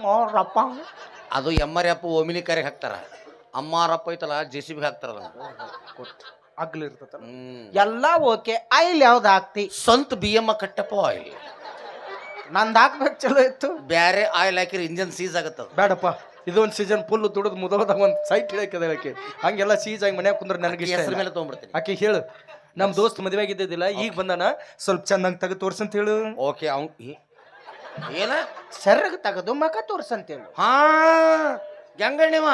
ಅಮ್ಮರಪ್ಪ ಅದು ಎಮ್ಮರಿ ಅಪ್ಪ ಓಮಿನಿ ಕರೆಗೆ ಹಾಕ್ತಾರ. ಅಮ್ಮಾರಪ್ಪ ಐತಲ್ಲ ಜೆ ಸಿ ಬಿ ಹಾಕ್ತಾರ ಹ್ಮ್. ಎಲ್ಲ ಓಕೆ ಆಯಿಲ್ ಯಾವ್ದು ಹಾಕ್ತಿ? ಸ್ವಂತ ಬಿ ಎಮ್ಮ ಕಟ್ಟಪ್ಪ ಆಯಿಲ್. ನಂದು ಹಾಕ್ಬೇಕು ಚಲೋ ಇತ್ತು. ಬ್ಯಾರೆ ಆಯಿಲ್ ಹಾಕಿದ್ರೆ ಇಂಜನ್ ಸೀಸ್ ಆಗುತ್ತೆ ಬೇಡಪ್ಪ ಇದೊಂದು ಸೀಸನ್ ಫುಲ್ ದುಡಿದು ಮುದ್ದ ಒಂದು ಸೈಟ್ ಹೇಳಕ್ಕೆ ಹಂಗೆಲ್ಲ ಸೀಸ್ ಆಗಿ ಮನ್ಯಾಗ ಕುಂದ್ರೆ ನನಗೆ ಇಷ್ಟ ಹೆಸರು ಇಲ್ಲ. ಮೇಲೆ ತೊಗೊಂಡ್ಬಿಡ್ತೀನಿ. ಆಕೆ ಹೇಳು ನಮ್ಮ ದೋಸ್ತ್ ಮದುವೆ ಆಗಿದ್ದಿಲ್ಲ ಈಗ ಬಂದಾನ ಸ್ವಲ್ಪ ಚೆನ್ನಾಗಿ ತೆಗೆದು ತೋರ್ಸಂತ ಹೇಳು. ಓಕೆ ಅವ್ ಏನ? ಸೆರ್ರಗ್ ತಗದು ಮಕ ತೋರ್ಸಂತ ಹೇಳು ಹಾ ಗಂಗಣ್ಣಿವ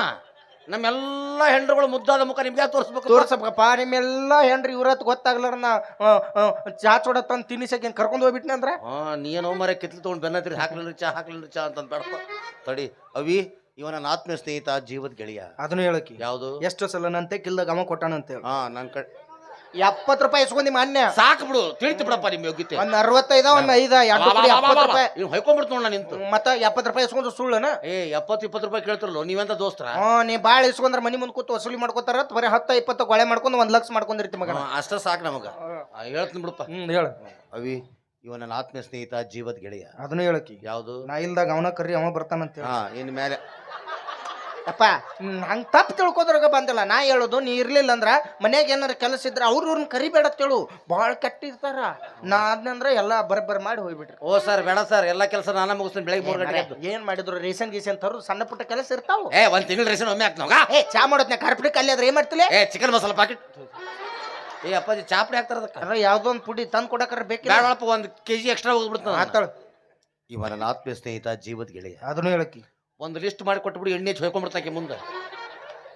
ನಮ್ಮೆಲ್ಲ ಹೆಂಡ್ರುಗಳು ಮುದ್ದಾದ ಮುಖ ನಿಮ್ಗೆ ತೋರಿಸ್ಬೇಕು ತೋರ್ಸಪ್ಪ ನಿಮ್ಮೆಲ್ಲ ಹೆಂಡ್ರಿ ಇವ್ರತ್ ಗೊತ್ತಾಗ್ಲಾರ ನಾ ಚಾ ಚೋಡ ತಂದು ತಿನ್ನಿಸಕ್ಕೆ ಕರ್ಕೊಂಡು ಹೋಗ್ಬಿಟ್ನೆ ಅಂದ್ರೆ? ಹಾ ನೀನು ಮರ ಕಿತ್ಲು ತೊಗೊಂಡು ಬೆನ್ನತ್ತಿರಿ ಹಾಕ್ಲಿಲ್ಲ ಚಾ ಹಾಕ್ಲಿಲ್ಲ ಚಾ ಅಂತ ಬೇಡಪ್ಪ. ತಡಿ ಅವಿ ಇವನ ನನ್ನ ಆತ್ಮೀಯ ಸ್ನೇಹಿತ ಜೀವದ ಗೆಳೆಯ. ಅದನ್ನು ಹೇಳಕ್ಕೆ. ಯಾವುದು? ಎಷ್ಟು ಸಲ ನಂತೆ ಗಮ ಅವ ಹಾ ನನ್ನ ಕಡೆ ಎಪ್ಪತ್ತು ರೂಪಾಯಿ ಇಸ್ಕೊಂಡಿ ಮಾನ್ಯ ಸಾಕು ಬಿಡು ತಿಳಿತು ಬಿಡಪ್ಪ ನಿಮ್ ಯೋಗ್ಯತೆ. ಒಂದ್ ಅರವತ್ತೈದ ಒಂದ್ ಐದ ಎರಡು ರೂಪಾಯಿ ಎಪ್ಪತ್ತು ರೂಪಾಯಿ. ನೀವು ಹೊಯ್ಕೊಂಡ್ಬಿಡ್ತು ನೋಡ ನಿಂತು. ಮತ್ತ ಎಪ್ಪತ್ತು ರೂಪಾಯಿ ಇಸ್ಕೊಂಡು ಸುಳ್ಳನ? ಏ ಎಪ್ಪತ್ತು ಇಪ್ಪತ್ತು ರೂಪಾಯಿ ಕೇಳ್ತಿರಲ್ಲ ನೀವೆಂತ ದೋಸ್ತರ? ಹ್ಞೂ ನೀ ಭಾಳ ಇಸ್ಕೊಂಡ್ರ ಮನಿ ಮುಂದೆ ಕೂತು ವಸೂಲಿ ಮಾಡ್ಕೋತಾರ ಬರೀ ಹತ್ತ ಇಪ್ಪತ್ತು ಗೊಳೆ ಮಾಡ್ಕೊಂಡು ಒಂದ್ ಲಕ್ಷ ಮಾಡ್ಕೊಂಡಿರ್ತಿ ಮಗ ಅಷ್ಟ ಸಾಕು ನಮಗ. ಹೇಳ್ತೀನಿ ಬಿಡಪ್ಪ. ಹ್ಮ್ ಹೇಳ. ಅವಿ ಇವ ನನ್ನ ಆತ್ಮೀಯ ಸ್ನೇಹಿತ ಜೀವದ ಗೆಳೆಯ. ಅದನ್ನ ಹೇಳಕಿ ಯಾವುದು? ನಾ ಇಲ್ದಾಗ ಅವನ ಕರ್ರಿ ಅವ ಬರ್ತಾನಂತ ಹಾ ಇನ್ ಮೇಲೆ. ಅಪ್ಪ ಹಂಗೆ ತಪ್ಪು ತಿಳ್ಕೊದ್ರಾಗ ಬಂದಿಲ್ಲ. ನಾ ಹೇಳೋದು ನೀ ಇರ್ಲಿಲ್ಲ ಅಂದ್ರೆ ಮನೆಗೆ ಏನಾರ ಕೆಲಸ ಇದ್ರ ಅವ್ರ ಇವ್ರನ್ನ ಕರಿಬೇಡ ತಿಳು. ಭಾಳ ಕೆಟ್ಟಿರ್ತಾರ. ನಾ ಅದ್ನಂದ್ರ ಎಲ್ಲ ಬರ್ಬರ್ ಮಾಡಿ ಹೋಗ್ಬಿಟ್ರಿ. ಓ ಸರ್ ಬೇಡ ಸರ್ ಎಲ್ಲ ಕೆಲಸ ನಾನ ಮುಗಿಸ್ತೀನಿ ಬೆಳಗ್ಗೆ ಮೂರು ಗಂಟೆ ಏನು ಮಾಡಿದ್ರು? ರೇಷನ್ ಗೀಸನ್ ತರು ಸಣ್ಣ ಪುಟ್ಟ ಕೆಲಸ ಇರ್ತಾವ. ಏ ಒಂದು ತಿಂಗಳು ರೇಷನ್ ಒಮ್ಮೆ ಹಾಕ್ತಾವ ಏ ಚಾ ಮಾಡೋದ್ನ ಕಾರ್ಪಡಿ ಕಲ್ಲಿ ಆದ್ರೆ ಏನು ಮಾಡ್ತಿಲ್ಲ ಏ ಚಿಕನ್ ಮಸಾಲ ಪಾಕೆಟ್ ಏ ಅಪ್ಪಾಜಿ ಚಾಪಡಿ ಹಾಕ್ತಾರ ಅದಕ್ಕೆ? ಯಾವುದೋ ಒಂದು ಪುಡಿ ತಂದ್ ಕೊಡಕ್ಕಾರ ಬೇಕಿಲ್ಲ. ಬೇಡಪ್ಪ ಒಂದು ಕೆ ಜಿ ಎಕ್ಸ್ಟ್ರಾ ಹೋಗ್ಬಿಡ್ತಾನೆ ಆತಾಳ. ಇವ ನನ್ನ ಆತ್ಮೀಯ ಸ್ನೇಹಿತ ಜೀವದ ಗೆಳೆಯ. ಅದನ್ನು ಹೇಳಕಿ ಒಂದು ಲಿಸ್ಟ್ ಮಾಡಿ ಕೊಟ್ಬಿಡಿ ಎಣ್ಣೆ ಹಚ್ಚಿ ಹೊಯ್ಕೊಂಡ್ಬಿಡ್ತಾಕೆ ಮುಂದೆ.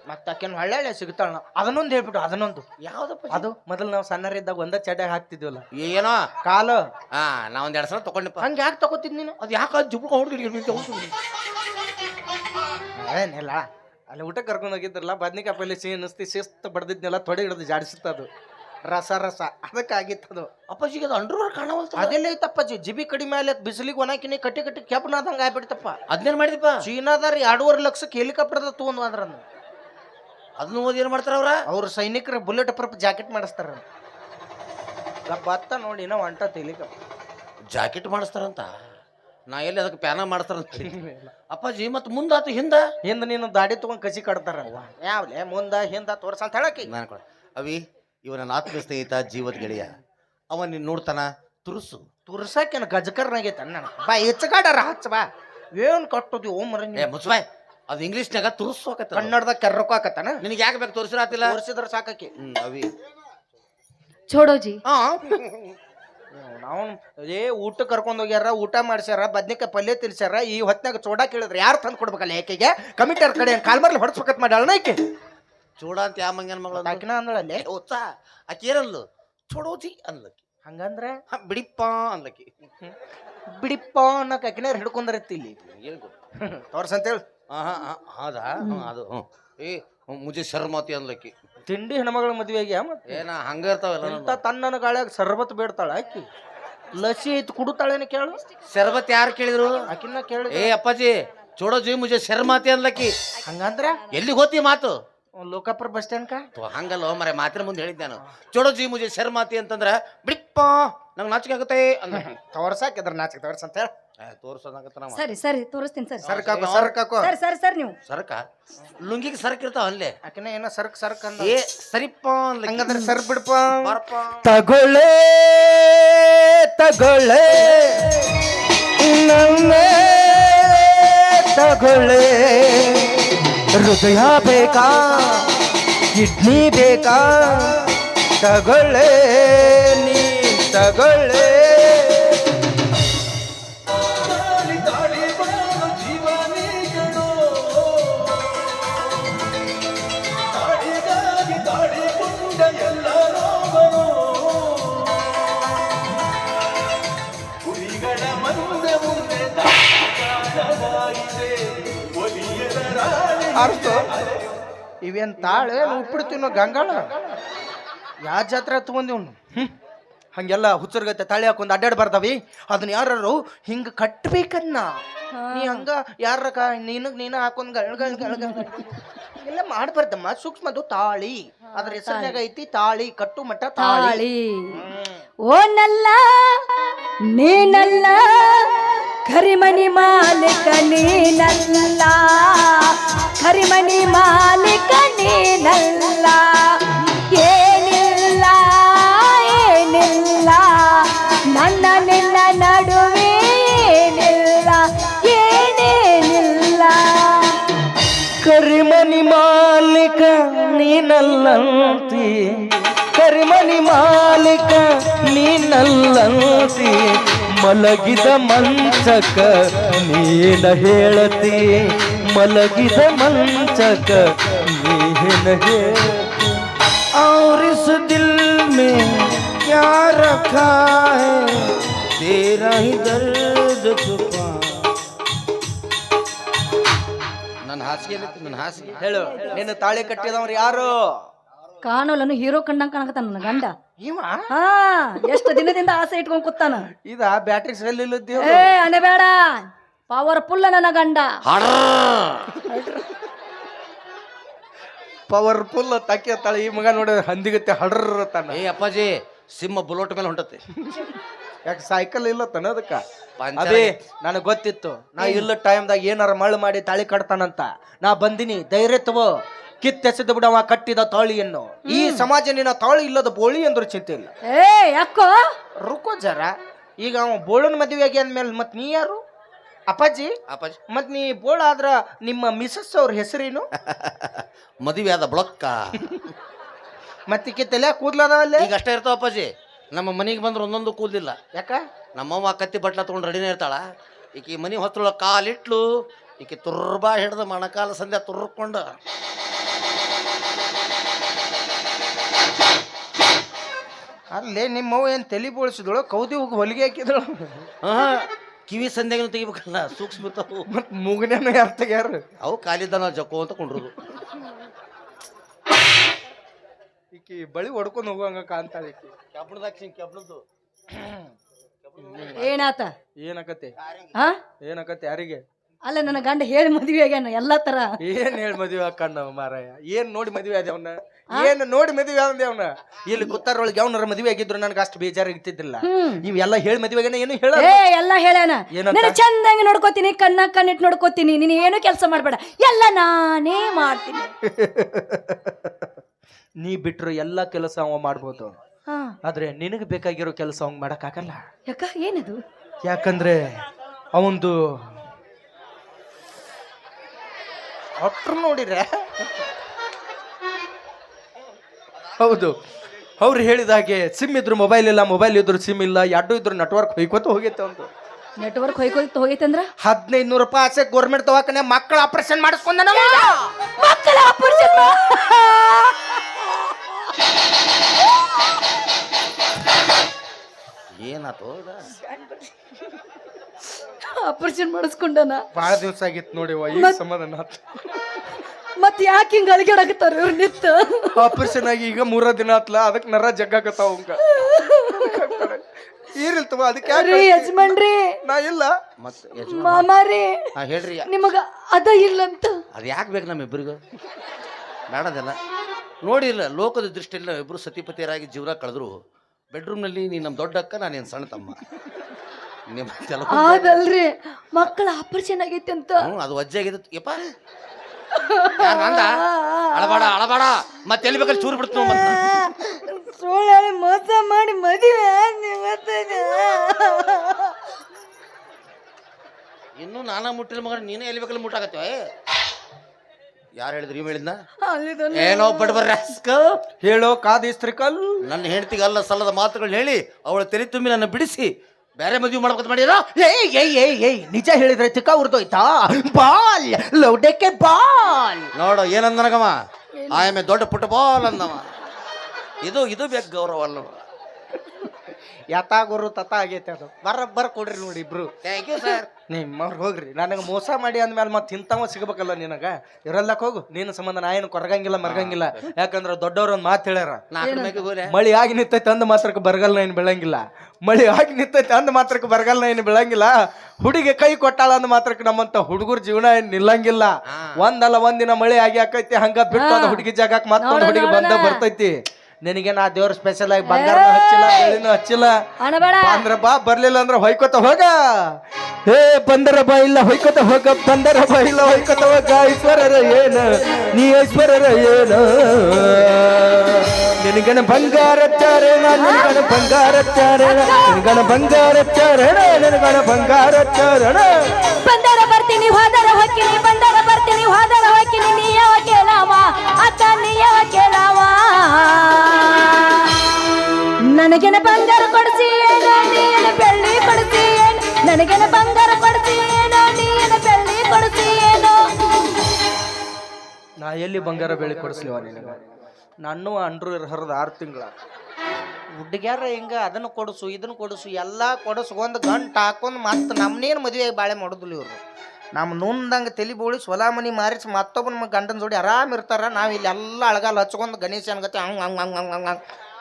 ಮತ್ತೆ ಆಕೆನ್ ಒಳ್ಳೆ ಸಿಗ್ತಾಳ ಅದನ್ನೊಂದು ಹೇಳ್ಬಿಟ್ಟು ಅದನ್ನೊಂದು. ಯಾವ್ದಪ್ಪ ಅದು ಮೊದಲು ನಾವು ಸಣ್ಣರಿದ್ದಾಗ ಒಂದ ಚಡ್ಡ ಹಾಕ್ತಿದ್ವಲ್ಲ. ಏನೋ? ಕಾಲು. ಹಾ ನಾ ಒಂದ್ ಎರಡ್ ಸಲ ತಗೊಂಡಿಪ್ಪ. ಹಂಗ ಯಾಕೆ ತಗೋತಿದ್ ನೀನು? ಅದು ಯಾಕೆ ಜುಬ್ಕ ಏನಿಲ್ಲ ಅಲ್ಲಿ ಊಟ ಕರ್ಕೊಂಡು ಹೋಗಿದ್ರಲ್ಲ ಬದ್ನಿಕಾಯಿ ಪಲ್ಲೆ ಸಿಹಿ ಅನ್ನಿಸ್ತಿ ಶಿಸ್ತು ಬಡ್ದಿದ್ನೆಲ್ಲ ತೊಡೆ ಹಿಡಿದು ಜಾಡಿಸುತ್ತ ಅದು. ರಸ ರಸ ಅದಕ್ಕಾಗಿತ್ತದು ಅದು. ಅಪ್ಪಾಜಿಗೆ ಅದು ಅಂಡರ್ವೇರ್ ಕಾಣವಲ್ತ ಅದೆಲ್ಲ ಐತಪ್ಪಾಜಿ ಜಿಬಿ ಕಡಿಮೆ ಆಲೆ ಬಿಸಿಲಿಗೆ ಒಣಕಿನಿ ಕಟ್ಟಿ ಕಟ್ಟಿ ಕೆಪ್ನಾದಂಗೆ ಆಗ್ಬಿಡ್ತಪ್ಪ. ಅದನ್ನೇನ್ ಮಾಡಿದಪ್ಪ ಚೀನಾದಾರ ಎರಡೂವರೆ ಲಕ್ಷಕ್ಕೆ ಹೆಲಿಕಾಪ್ಟರ್ ತೊಗೊಂಡು ಅದ್ರನ್ನು ಅದನ್ನ ಓದಿ ಏನು ಮಾಡ್ತಾರ ಅವ್ರ? ಅವ್ರ ಸೈನಿಕರ ಬುಲೆಟ್ ಪ್ರೂಫ್ ಜಾಕೆಟ್ ಮಾಡಿಸ್ತಾರ. ಬತ್ತ ನೋಡಿ ನಾವು ಅಂಟ ಹೆಲಿಕಾಪ್ಟರ್. ಜಾಕೆಟ್ ಮಾಡಿಸ್ತಾರಂತ? ನಾ ಎಲ್ಲಿ ಅದಕ್ಕೆ ಪ್ಯಾನ ಮಾಡಿಸ್ತಾರಂತ ಅಪ್ಪಾಜಿ ಮತ್ತೆ ಮುಂದಾತು ಹಿಂದ? ಹಿಂದ ನೀನು ದಾಡಿ ತೊಗೊಂಡು ಕಸಿ ಕಟ್ತಾರ ಯಾವ್ಲೆ? ಮುಂದ ಹಿಂದ ತೋರ್ಸ ಅಂತ ಹೇಳಕಿ ನಾನು ಕೊಡ. ಅವಿ ಇವ ನನ್ನ ಆತ್ಮೀಯ ಸ್ನೇಹಿತ ಜೀವದ ಗೆಳೆಯ ಅವ ನೀನ್ ನೋಡ್ತಾನ ತುರುಸು ತುರ್ಸಕ್ಕೇನು ಗಜಕರ್ನಾಗೈತೆ ಅಣ್ಣ ಬಾ ಹೆಚ್ಚಗಾಡಾರ ಹಚ್ಚ ಬಾ ಏನ್ ಕಟ್ಟೋದಿ ಓ ಮರ ಏ ಮುಚ್ಚಬಾಯ್ ಅದು ಇಂಗ್ಲೀಷ್ನಾಗ ತುರುಸು ಆಕತ್ತ ಕನ್ನಡದಾಗ ಕೆರ್ರಕ್ಕಾಕತ್ತಾನ ನಿನಗೆ ಯಾಕೆ ಬೇಕು ತೋರಿಸಿರಾತಿಲ್ಲ ತೋರಿಸಿದ್ರ ಸಾಕಿ ಹ್ಮ್ ಅವಿ छोड़ो जी ಹಾ ನಾವು ಏ ಊಟ ಕರ್ಕೊಂಡ್ ಹೋಗ್ಯಾರ ಊಟ ಮಾಡ್ಸ್ಯಾರ ಬದ್ನಿಕಾಯಿ ಪಲ್ಯ ತಿನ್ಸ್ಯಾರ ಈ ಹೊತ್ನಾಗ ಚೋಡಾ ಕೇಳಿದ್ರೆ ಯಾರು ತಂದು ಕೊಡ್ಬೇಕಲ್ಲ ಆಕೆಗೆ ಕಮಿಟರ್ ಕಡೆ ಕಾಲ್ಮರ್ಲಿ ಹೊಡ್ಸ್ಬೇಕತ್ ಮಾಡ್ಯಾಳ ಆಕೆ ಚೂಡ ಅಂತ ಯಾವ ಮಂಗನ ಮಗಳ ಆಕಿನ ಅಂದಳಲ್ಲಿ ಓದ್ತಾ ಆಕಿ ಏನಲ್ಲು ಚೋಡೋಜಿ ಅನ್ಲಕ್ಕಿ ಹಂಗಂದ್ರ? ಹ, ಬಿಡಿಪ್ಪ ಅನ್ಲಕ್ಕಿ ಬಿಡಿಪ್ಪ ಅನ್ನಕ್ ಆಕಿನ ಹಿಡ್ಕೊಂಡ್ರತ್ತಿ ಇಲ್ಲಿ. ಏನ್ ಗೊತ್ತು? ತೋರ್ಸಂತೇಳಿ. ಹಾ ಹಾ ಹಾ, ಹೌದಾ? ಹ್ಮ್, ಅದು ಹ್ಞೂ ಏ ಮುಜಿ ಮುಜೆ ಶರ್ಮಾತಿ ಅನ್ಲಕ್ಕಿ ತಿಂಡಿ ಹೆಣ್ಮಗಳ ಮದ್ವೆಗೆ ಮತ್ತೆ? ಏನ ಹಂಗ ಇರ್ತಾವಲ್ಲ ಇಂಥ ತನ್ನನ ಗಾಳ್ಯಾಗ ಸರ್ಬತ್ ಬೇಡ್ತಾಳ ಆಕಿ ಲಸಿ ಐತಿ ಕುಡುತ್ತಾಳೇನ ಕೇಳು? ಶರ್ಬತ್ ಯಾರು ಕೇಳಿದ್ರು? ಆಕಿನ ಕೇಳಿ ಏ ಅಪ್ಪಾಜಿ ಚೋಡೋಜಿ ಮುಜೆ ಶರ್ಮಾತಿ ಅನ್ಲಕ್ಕಿ ಹಂಗಂದ್ರ? ಎಲ್ಲಿ ಹೋತಿ ಮಾತು? ಲೋಕಾಪುರ ಬಸ್ ಸ್ಟ್ಯಾಂಡ್ ಕಾ? ಥು, ಹಂಗಲ್ಲ ಮರೆ ಮಾತಿನ ಮುಂದೆ ಹೇಳಿದ್ದೆ ನಾನು. ಚೋಡೋಜಿ ಮುಜೆ ಶರ್ಮಾತಿ ಅಂತಂದ್ರ ಬಿಡಿಪ್ಪ ನಂಗೆ ನಾಚಿಕೆ ಆಗುತ್ತೆ ಅಂದ್ರ ತೋರ್ಸಾಕ ಇದ್ರ ನಾಚಿಕೆ ತೋರ್ಸಂತ ಹೇಳ. ತೋರ್ಸೋದಾಗತ್ತ ನಾವು. ಸರಿ ಸರಿ ತೋರಿಸ್ತೀನಿ ಸರ್. ಸರ್ಕಾಕು ಸರ್ಕಾಕು ಸರ್ ಸರ್ ಸರ್ ನೀವು. ಸರ್ಕ? ಲುಂಗಿಗೆ ಸರ್ಕ್ ಇರ್ತಾವ ಅಲ್ಲೇ. ಆಕಿನ ಏನೋ ಸರ್ಕ್ ಸರ್ಕ್ ಅಂದ. ಏ ಸರಿಪ್ಪ ಹಂಗಂದ್ರೆ ಸರ್ ಬಿಡಪ್ಪ ತಗೊಳ್ಳೇ ತಗೊಳ್ಳೇ ತಗೊಳ್ಳೆ. ನನ್ನ ತಗೊಳ್ಳೆ. ಹೃದಯ ಬೇಕಾ ಕಿಡ್ನಿ ಬೇಕಾ ತಗೊಳ್ಳೆ ನೀ ತಗೊಳ್ಳೆ ಅರ್ಥ ಇವೇನ್ ತಾಳೆ? ಉಪ್ಪಿಡ್ತೀವಿ ಗಂಗಾಳ? ಯಾವ ಜಾತ್ರೆ ತಗೊಂಡಿವ್ನು ಹ್ಮ್. ಹಂಗೆಲ್ಲ ಹುಚ್ಚರ್ಗತ್ತೆ ತಾಳಿ ಹಾಕೊಂಡು ಅಡ್ಡಾಡ್ಬಾರ್ದವಿ. ಅದನ್ನ ಯಾರು ಹಿಂಗ ಕಟ್ಬೇಕನ್ನ? ನೀ ಹಂಗ ಯಾರ ನೀನಗ್ ನೀನ ಹಾಕೊಂಡ್. ಎಲ್ಲ ಮಾಡ್ಬಾರ್ದಮ್ಮ ಸೂಕ್ಷ್ಮದು ತಾಳಿ. ಅದ್ರ ಹೆಸರಿನಾಗ ಐತಿ ತಾಳಿ ಕಟ್ಟು ಮಟ್ಟ ತಾಳಿ. ಓ ನಲ್ಲ ನೀನಲ್ಲ ಕರಿಮನಿ ಮಾಲಿಕ ನೀನಲ್ಲ ಏನೇನಲ್ಲ ಏನಿಲ್ಲ ಏನಿಲ್ಲ. ನನ್ನ ನಿನ್ನ ನಡುವೆ ಏನಿಲ್ಲ, ಏನೇನಿಲ್ಲ. ಕರಿಮಣಿ ಮಾಲಿಕ ನೀನಲ್ಲಂತಿ. ಕರಿಮಣಿ ಮಾಲಿಕ ನೀನಲ್ಲಂತಿ. ಮಲಗಿದ ಮಂಚಕ ನೀನ ಹೇಳತಿ. ಮಲಗಿದ ಮಂಚಕ ನೀನ ಹೇಳತಿ और इस दिल में क्या रखा है तेरा ही दर्द छुपा ನನ್ನ ಹಾಸಿಗೆ ನನ್ನ ಹಾಸಿಗೆ ಹೇಳು ನಿನ್ನ ತಾಳಿ ಕಟ್ಟಿದವ್ರು ಯಾರು ಕಾಣೋಲನು ಹೀರೋ ಕಂಡಂಗ್ ಕಾಣಕತ್ತಾನ ನನ್ನ ಗಂಡ ಇವ ಹಾ ಎಷ್ಟು ದಿನದಿಂದ ಆಸೆ ಇಟ್ಕೊಂಡ್ ಕೂತಾನ ಇದ ಬ್ಯಾಟ್ರಿ ಸೆಲ್ ಇಲ್ಲದ್ದಿ ಏ ಅನೇಬೇಡ ಪವರ್ಫುಲ್ ನನ್ನ ಗಂಡ. ಪವರ್ಫುಲ್ ತಕ್ಕೆ ತಳ ಈ ಮಗ ನೋಡಿ ಹಂದಿಗತ್ತೆ ಹಡ್ರ ತಾನ ಏ ಅಪ್ಪಾಜಿ ಸಿಂಹ ಬುಲೋಟ್ ಮೇಲೆ ಹೊಂಟತೆ. ಯಾಕೆ ಸೈಕಲ್ ಇಲ್ಲ ತನ ಅದಕ್ಕ? ಅದೇ ನನಗೆ ಗೊತ್ತಿತ್ತು. ನಾ ಇಲ್ಲ ಟೈಮ್ದಾಗ ಏನಾರ ಮಳ್ಳು ಮಾಡಿ ತಾಳಿ ಕಟ್ತಾನಂತ. ನಾ ಬಂದಿನಿ ಧೈರ್ಯ ತಗೋ. ಕಿತ್ತೆಸೆದು ಬಿಡವ ಕಟ್ಟಿದ ತಾಳಿಯನ್ನು. ಈ ಸಮಾಜ ನಿನ್ನ ತಾಳಿ ಇಲ್ಲದ ಬೋಳಿ ಅಂದ್ರೆ ಚಿಂತೆ ಇಲ್ಲ. ಏ ಯಾಕೋ? ರುಕೋ ಜರ. ಈಗ ಅವ ಬೋಳನ್ ಮದುವೆ ಆಗಿ ಅಂದ್ಮೇಲೆ ಮತ್ ನೀ ಯಾರು? ಅಪ್ಪಾಜಿ ಅಪ್ಪಾಜಿ. ಮತ್ ನೀ ಬೋಳ ಆದ್ರ ನಿಮ್ಮ ಮಿಸಸ್ ಅವ್ರ ಹೆಸರೇನು? ಮದುವೆ ಆದ ಬ್ಲೊಕ್ಕ. ಮತ್ತಿಕ್ಕೆ ತಲೆ ಕೂದ್ಲದವಲ್ಲೇ ಈಗ ಅಷ್ಟೇ ಇರ್ತಾವ ಅಪ್ಪಾಜಿ. ನಮ್ಮ ಮನೆಗೆ ಬಂದ್ರೆ ಒಂದೊಂದು ಕೂದಿಲ್ಲ ಯಾಕ? ನಮ್ಮವ್ವ ಕತ್ತಿ ಬಟ್ಲ ತೊಗೊಂಡು ರೆಡಿನೇ ಇರ್ತಾಳ. ಈಕಿ ಮನೆ ಹೊತ್ತೊಳಗೆ ಕಾಲಿಟ್ಲು. ಈಕಿ ತುರ್ಬಾ ಹಿಡ್ದು ಮಣಕಾಲ ಸಂಧ್ಯ ತುರ್ಕೊಂಡು. ಅಲ್ಲೇ ನಿಮ್ಮವ್ವ ಏನು ತಲೆ ಬೋಳಿಸಿದಳು? ಕೌದಿ ಹೋಗಿ ಹೊಲಿಗೆ ಹಾಕಿದಳು? ಹಾ. ಕಿವಿ ಸಂಧ್ಯಾಗನು ತೆಗಿಬೇಕಲ್ಲ ಸೂಕ್ಷ್ಮ ಇರ್ತಾವು ಮತ್ ಮೂಗನೇನು ಯಾರು ತೆಗ್ಯಾರ? ಅವು ಕಾಲಿದ್ದಾನ ನಾವು ಜಕ್ಕೋ ಅಂತ ಕೊಂಡ್ರುದು. ಈಕಿ ಬಳಿ ಹೊಡ್ಕೊಂಡು ಹೋಗುವಂಗ ಕಾಣ್ತಾಳೆ ಈಕಿ. ಕೆಬ್ಬಣದಾಗ ಕೆಬ್ಬಣದ್ದು ಏನಾತ? ಏನಕತೆ? ಹಾ? ಏನಕತೆ ಯಾರಿಗೆ? ಅಲ್ಲ ನನ್ನ ಗಂಡ ಹೇಳಿ ಮದ್ವೆ ಆಗ್ಯಾನ ಎಲ್ಲಾ ತರ. ಏನ್ ಹೇಳಿ ಮದ್ವೆ ಹಾಕಣ್ಣ ಮಾರಾಯ? ಏನ್ ನೋಡಿ ಮದ್ವೆ ಆದ ಅವನ? ಏನ್ ನೋಡಿ ಮದುವೆ ಅಂದೆ ಅವನ? ಇಲ್ಲಿ ಕುತ್ತಾರೊಳಗೆ ಅವನರ ಮದುವೆ ಆಗಿದ್ರು ನನಗೆ ಅಷ್ಟು ಬೇಜಾರಾಗಿತ್ತಿದ್ದಿಲ್ಲ ಹ್ಮ್. ಇವೆಲ್ಲ ಹೇಳಿ ಮದುವೆ ಆಗ್ಯಾನ ಏನು ಹೇಳ ಏ ಎಲ್ಲ ಹೇಳೋಣ? ನಾನು ಚಂದಂಗೆ ನೋಡ್ಕೋತೀನಿ ಕಣ್ಣ ಕಣ್ಣಿಟ್ಟು ನೋಡ್ಕೋತೀನಿ ನೀನು ಏನು ಕೆಲಸ ಮಾಡಬೇಡ. ಎಲ್ಲ ನಾನೇ ಮಾಡ್ತೀನಿ. ನೀ ಬಿಟ್ರು ಎಲ್ಲಾ ಕೆಲಸ ಅವ ಮಾಡ್ಬೋದು. ಆದ್ರೆ ನಿನಗೆ ಬೇಕಾಗಿರೋ ಕೆಲಸ ಅವಂಗ್ ಮಾಡಕ್ಕಾಗಲ್ಲ. ಯಾಕ? ಏನದು? ಯಾಕಂದ್ರೆ ಅವಂದು ಅಟ್ರು ನೋಡಿದ್ರೆ ಹೌದು. ಅವ್ರು ಹೇಳಿದ ಹಾಗೆ ಸಿಮ್ ಇದ್ರು ಮೊಬೈಲ್ ಇಲ್ಲ ಮೊಬೈಲ್ ಇದ್ರು ಸಿಮ್ ಇಲ್ಲ ಎರಡು ಇದ್ರು ನೆಟ್ವರ್ಕ್ ಹೊಯ್ಕೋತ ಹೋಗೈತೆ ಒಂದು ನೆಟ್ವರ್ಕ್ ಹೊಯ್ಕೋಯ್ತು ಹೋಗೈತೆ ಅಂದ್ರೆ? ಹದಿನೈದು ನೂರು ರೂಪಾಯಿ ಆಸೆ ಗೌರ್ಮೆಂಟ್ ದವಾಖಾನೆ ಮಕ್ಕಳ ಆಪರೇಷನ್ ಮಾಡಿಸ್ಕೊಂಡ ಮಕ್ಕಳ ಆಪರೇಷನ್ ಏನಾತು? ಆಪರೇಷನ್ ಮಾಡಿಸ್ಕೊಂಡನ. ಬಹಳ ದಿವಸ ಆಗಿತ್ತು ನೋಡಿ ಈ ಸಮಾಧಾನ ಆತು. ಮತ್ ಯಾಕೆ ಹಿಂಗ ಅಳಿಗಾಡಕತ್ತಾರ ಇವ್ರು ನಿತ್ತು ಆಪರೇಷನ್ ಆಗಿ ಈಗ ಮೂರ ದಿನ ಆತ್ಲ ಅದಕ್ಕೆ ನರ ಜಗ್ಗಾಕತ್ತಾವ ಅವಂಗ ಈರಿಲ್ತವ? ಅದಕ್ಕೆ ಯಾಕ್ ರೀ ಕಳ್ಸಿ? ಯಜಮಾನ್ರಿ. ನಾ ಇಲ್ಲ. ಮತ್ತೆ ಯಜಮಾನ ಮಾಮಾರಿ ಹಾ ಹೇಳ್ರಿ. ನಿಮಗ ಅದ ಇಲ್ಲಂತ. ಅದು ಯಾಕೆ ಬೇಕು ನಮ್ಮಿಬ್ಬರಿಗೂ ಬೇಡದಲ್ಲ. ನೋಡಿಲ್ಲ ಲೋಕದ ದೃಷ್ಟಿಯಲ್ಲಿ ನಾವಿಬ್ಬರು ಸತಿಪತಿಯರಾಗಿ ಜೀವನ ಕಳೆದ್ರು. ಬೆಡ್ರೂಮ್ನಲ್ಲಿ ನೀನು ನಮ್ಮ ದೊಡ್ಡ ಅಕ್ಕ ನಾನು ಸಣ್ಣ ತಮ್ಮ? ನಿಮ್ಮ ಕೆಲವು ಆದಲ್ರಿ ಮಕ್ಕಳ ಆಪರೇಷನ್ ಆಗೈತಿ ಅಂತ. ಹ್ಞೂ ಅದು ವಜ್ಜೆ ಆಗಿದೆ ಯಪ್ಪ ಯಾರ್ ನಂದ? ಅಳಬೇಡ ಅಳಬೇಡ. ಮತ್ತೆ ಎಲ್ಲಿ ಬೇಕಾದ್ರೆ ಚೂರು ಬಿಡ್ತು ಮತ್ತೆ. ಸುಳ್ಳು ಹೇಳಿ ಮೋಸ ಮಾಡಿ ಮದುವೆ ಇನ್ನೂ ನಾನಾ ಮುಟ್ಟಿಲ್ಲ ಮಗ ನೀನೇ ಎಲ್ಲಿ ಬೇಕಲ್ಲಿ ಮುಟ್ಟಾಕತ್ತೀವ ಯಾರು ಹೇಳಿದ್ರಿ ಇವ್ ಹೇಳಿದ್ನ? ಏನೋ ಬಡಬರ್ರ ಹೇಳೋ ಕಾದಿಸ್ತ್ರಿಕಲ್ ನನ್ನ ಹೆಂಡತಿಗೆ ಅಲ್ಲ ಸಲ್ಲದ ಮಾತುಗಳನ್ನ ಹೇಳಿ ಅವಳ ತಲೆ ತುಂಬಿ ನನ್ನ ಬಿಡಿಸಿ ಬೇರೆ ಮದುವೆ ಮಾಡ್ಬೇಕಂತ ಮಾಡಿದ ಏಯ್ ಏಯ್ ಏಯ್ ಏಯ್ ನಿಜ ಹೇಳಿದ್ರೆ ತಿಕ್ಕ ಉರ್ದೋಯ್ತಾ? Ball, ಲೌಡಕ್ಕೆ ball. ನೋಡು ಏನಂದನಗವ ಆಯಮೆ ದೊಡ್ಡ ಫುಟ್ಬಾಲ್ ಅಂದವ. ಇದು ಇದು ಬೇಕು ಗೌರವ ಅಲ್ಲ ಯಥಾ ಗುರು ತತ ಆಗೈತೆ ಅದು. ಬರಬ್ಬರ ಕೊಡ್ರಿ ನೋಡಿ ಇಬ್ರು. ಥ್ಯಾಂಕ್ ಯು ಸರ್ ನಿಮ್ಮವ್ರು ಹೋಗ್ರಿ. ನನಗೆ ಮೋಸ ಮಾಡಿ ಅಂದ್ಮೇಲೆ ಮತ್ತೆ ಇಂಥವ ಸಿಗಬೇಕಲ್ಲ ನಿನಗ. ಇರಲ್ಲಕ್ ಹೋಗು. ನಿನ್ನ ಸಂಬಂಧ ನಾ ಏನು ಕೊರಗಂಗಿಲ್ಲ ಮರಗಂಗಿಲ್ಲ. ಯಾಕಂದ್ರೆ ದೊಡ್ಡವ್ರ ಒಂದು ಮಾತು ಹೇಳ್ಯಾರ. ಮಳಿ ಆಗಿ ನಿಂತೈತೆ ಅಂದ ಮಾತ್ರಕ್ಕೆ ಬರಗಲ್ಲ ಏನು ಬೆಳಂಗಿಲ್ಲ. ಮಳಿ ಆಗಿ ನಿಂತೈತೆ ಅಂದ ಮಾತ್ರಕ್ಕೆ ಬರಗಲ್ಲ ಏನು ಬೆಳಂಗಿಲ್ಲ. ಹುಡುಗಿ ಕೈ ಕೊಟ್ಟಾಳ ಅಂದ ಮಾತ್ರಕ್ಕೆ ನಮ್ಮಂತ ಹುಡುಗರ ಜೀವನ ಏನ್ ನಿಲ್ಲಂಗಿಲ್ಲ. ಒಂದಲ್ಲ ಒಂದಿನ ಮಳಿ ಆಗಿ ಹಾಕೈತಿ ಹಂಗ ಬಿಟ್ಟು ಹುಡುಗಿ ಜಾಗಕ್ಕೆ ಮತ್ತೊಂದು ಹುಡುಗಿ ಬಂದ ಬರ್ತೈತಿ. ನಿನಗೆ ನಾ ದೇವ್ರ ಸ್ಪೆಷಲ್ ಆಗಿ ಬಂಗಾರ ಹಚ್ಚಿಲ್ಲ ಬೆಳ್ಳಿನೂ ಹಚ್ಚಿಲ್ಲ. ಅಂದ್ರ ಬಾ ಬರ್ಲಿಲ್ಲ ಅಂದ್ರ ಹೊಯ್ಕೋತ ಹೋಗ. ಹೇ ಬಂದರ ಬಾ ಇಲ್ಲ ಹೊಯ್ಕೋತ ಹೋಗ ಬಂದರ ಬಾ ಇಲ್ಲ ಹೊಯ್ಕೋತ ಹೋಗ ಐಶ್ವರ್ಯರ ಏನ? ನೀ ಐಶ್ವರ್ಯರ ಏನ? ನಿನಗನ ಬಂಗಾರ ಚಾರಣ ನಿನಗನ ಬಂಗಾರ ಚಾರಣ ನಿನಗನ ಬಂಗಾರ ಚಾರಣ ನಿನಗನ ಬಂಗಾರ ಚಾರಣ. ಬಂದರ ಬರ್ತೀನಿ ಹೋದರ ಎಲ್ಲಿ ಬಂಗಾರ ಬೆಳಿ ಕೊಡಿಸ್ಲಿವ ನಿನಗ? ನಾನು ಅಂಡ್ರು ಹರಿದ ಆರು ತಿಂಗಳ. ಹುಡುಗ್ಯಾರ ಹಿಂಗ ಅದನ್ನು ಕೊಡಿಸು ಇದನ್ನು ಕೊಡಿಸು ಎಲ್ಲ ಕೊಡಿಸ್ಕೊಂಡ್ ಗಂಟು ಹಾಕೊಂಡು ಮತ್ತೆ ನಮ್ಮನೇನು ಮದುವೆ ಬಾಳೆ ಮಾಡೋದಿಲ್ಲ ಇವರು. ನಮ್ಮ ನುಂದಂಗೆ ತಲೆ ಬೋಳಿ ಹೊಲ ಮನೆ ಮಾರಿಸಿ ಮತ್ತೊಬ್ಬನ ಗಂಡನ ಜೋಡಿ ಆರಾಮ್ ಇರ್ತಾರ. ನಾವು ಇಲ್ಲಿ ಎಲ್ಲ ಅಳಗಾಲ ಹಚ್ಕೊಂಡು ಗಣೇಶ ಅನ್ಗತ್ತೆ ಹಂಗೆ ಹಂಗೆ ಹಂಗೆ ಹಂಗೆ ಹಂಗೆ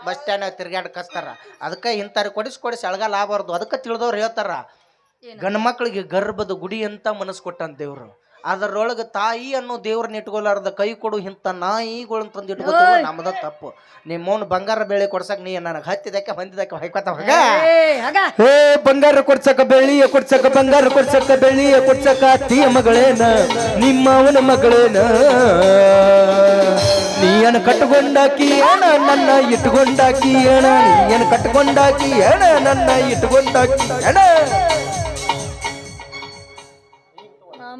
ಬಸ್ ಸ್ಟ್ಯಾಂಡ್ ತಿರ್ಗಾಡ್ ಕಸ್ತಾರ. ಅದಕ್ಕೆ ಇಂಥವ್ರು ಕೊಡಿಸಿ ಕೊಡಿಸಿ ಅಳಗಾಲ ಆಗಬಾರ್ದು. ಅದಕ್ಕೆ ತಿಳಿದವ್ರು ಹೇಳ್ತಾರ ಗಂಡು ಮಕ್ಕಳಿಗೆ ಗರ್ಭದ ಗುಡಿ ಅಂತ ಮನಸ್ಸು ಕೊಟ್ಟಂತ ದೇವ್ರು ಅದರೊಳಗೆ ತಾಯಿ ಅನ್ನೋ ದೇವ್ರನ್ನ ಇಟ್ಕೊಲಾರ್ದ ಕೈ ಕೊಡು ಇಂಥ ನಾಯಿಗಳು ತಂದು ಇಟ್ಕೊತೀವಿ ನಮ್ದ ತಪ್ಪು. ನಿಮ್ಮವನ್ ಬಂಗಾರ ಬೆಳೆ ಕೊಡ್ಸಕ್ ನೀ ನನಗೆ ಹತ್ತಿದಕ್ಕೆ ಹೊಂದಿದಕ್ಕೆ ಹೊಯ್ಕೋತ ಹೋಗ. ಏ, ಬಂಗಾರ ಕೊಡ್ಸಕ ಬೆಳ್ಳಿಯ ಕೊಡ್ಸಕ ಬಂಗಾರ ಕೊಡ್ಸಕ ಬೆಳ್ಳಿಯ ಕೊಡ್ಸಕ ಅತ್ತಿಯ ಮಗಳೇನ ನಿಮ್ಮ ಅವನ ಮಗಳೇನ. ನೀಯನ ಕಟ್ಕೊಂಡಾಕಿ ಏನ ನನ್ನ ಇಟ್ಕೊಂಡಾಕಿ ಏನ ನೀಯನ ಕಟ್ಕೊಂಡಾಕಿ ಏನ ನನ್ನ ಇಟ್ಕೊಂಡಾಕಿ ಏನ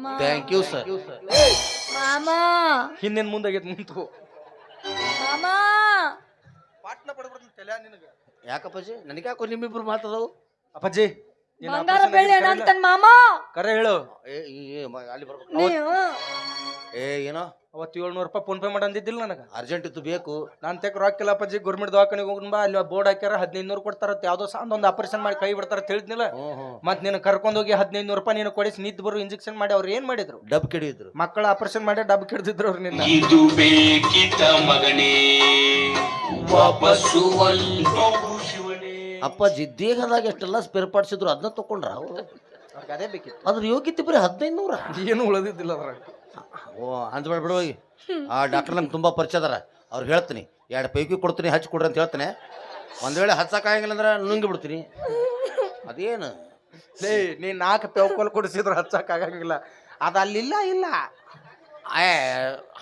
ಮಾಮ. ಥ್ಯಾಂಕ್ ಯು ಸರ್ ಮಾಮ. ಹಿಂದಿನ ಮುಂದಾಗೈತೆ ಮುಂತು ಮಾಮ. ಪಾಟ್ನ ಪಡ್ಬಿಡ್ತೀನಿ ತಲೆ ನಿನಗೆ. ಯಾಕಪ್ಪಾಜಿ? ನನಗೆ ಯಾಕೋ ನಿಮ್ಮಿಬ್ರು ಮಾತದವು? ಅಪ್ಪಾಜಿ ನೀನ್ ಬಂಗಾರ ಬೆಳ್ಳಿ ಅಣ್ಣ ಅಂತನ್ ಮಾಮ. ಕರೆ ಹೇಳು. ಏ ಈ- ಈ ಮ- ಅಲ್ಲಿ ಬರ್ಬೇಕು. ನೀವು. ಏ ಏನೋ? ಅವತ್ತು ಏಳ್ನೂರು ರೂಪಾಯಿ ಫೋನ್ ಪೇ ಮಾಡಂದಿದ್ದಿಲ್ಲ ನನಗೆ. ಅರ್ಜೆಂಟ್ ಇತ್ತು ಬೇಕು. ನಾನು ತೆಕ್ ರೊಕ್ಕಿಲ್ಲ ಅಪ್ಪಾಜಿ ಗೌರ್ಮೆಂಟ್ ದವಾಖಾನಿಗೆ ಹೋಗೋಣ ಬಾ ಅಲ್ಲಿ ಬೋರ್ಡ್ ಹಾಕ್ಯಾರ ಹದಿನೈದು ನೂರು ಕೊಡ್ತಾರ ಯಾವುದೋ ಸಾಂದ್ ಒಂದು ಆಪರೇಷನ್ ಮಾಡಿ ಕೈ ಬಿಡ್ತಾರ ತಿಳಿದ್ನಿಲ್ಲ. ಹ್ಞೂ ಹ್ಞೂ ಮತ್ತೆ ನೀನು ಕರ್ಕೊಂಡೋಗಿ ಹದಿನೈದು ನೂರು ರೂಪಾಯಿ ನೀನು ಕೊಡಿಸಿ ನಿದ್ದು ಬರು ಇಂಜೆಕ್ಷನ್ ಮಾಡಿ ಅವ್ರು ಏನು ಮಾಡಿದ್ರು? ಡಬ್ ಕೆಡಿದ್ರು. ಮಕ್ಕಳ ಆಪರೇಷನ್ ಮಾಡಿ ಡಬ್ ಕೆಡ್ದಿದ್ರು ಅವ್ರು ನಿನ್ನ. ಇದು ಬೇಕಿತ ಮಗನೇ ವಾಪಸ್ಸು ಅಪ್ಪಾಜಿ ದೇಹದಾಗ ಎಷ್ಟೆಲ್ಲ ಸ್ಪೇರ್ ಪಾರ್ಟ್ಸ್ ಇದ್ರು ಅದನ್ನ ತಕೊಂಡ್ರ ಅವರು? ಅದೇ ಬೇಕಿತ್ತು. ಅದ್ರ ಯೋಗ್ಯತೆ ಬರೀ ಹದಿನೈದು ನೂರ ಏನು ಉಳಿದಿದ್ದಿಲ್ಲ ಅದ್ರಾಗ. ಓ ಅಂದ್ಬೇಡ ಬಿಡು ಹೋಗಿ. ಆ ಡಾಕ್ಟರ್ ನಂಗೆ ತುಂಬ ಪರಿಚಯ ಅದಾರ. ಅವ್ರು ಹೇಳ್ತೀನಿ, ಎರಡು ಪೈಕಿ ಕೊಡ್ತೀನಿ, ಹಚ್ಚಿ ಕೊಡ್ರಿ ಅಂತ ಹೇಳ್ತೇನೆ. ಒಂದು ವೇಳೆ ಹಚ್ಚಕ್ಕಾಗಂಗಿಲ್ಲ ಅಂದ್ರೆ ನುಂಗಿ ಬಿಡ್ತೀನಿ. ಅದೇನು? ಲೇ ನೀ ನಾಲ್ಕು ಪೆವ್ಕೋಲ್ ಕೊಡಿಸಿದ್ರು ಹಚ್ಚಕ್ಕಾಗಂಗಿಲ್ಲ ಅದು ಅಲ್ಲಿಲ್ಲ, ಇಲ್ಲ. ಏ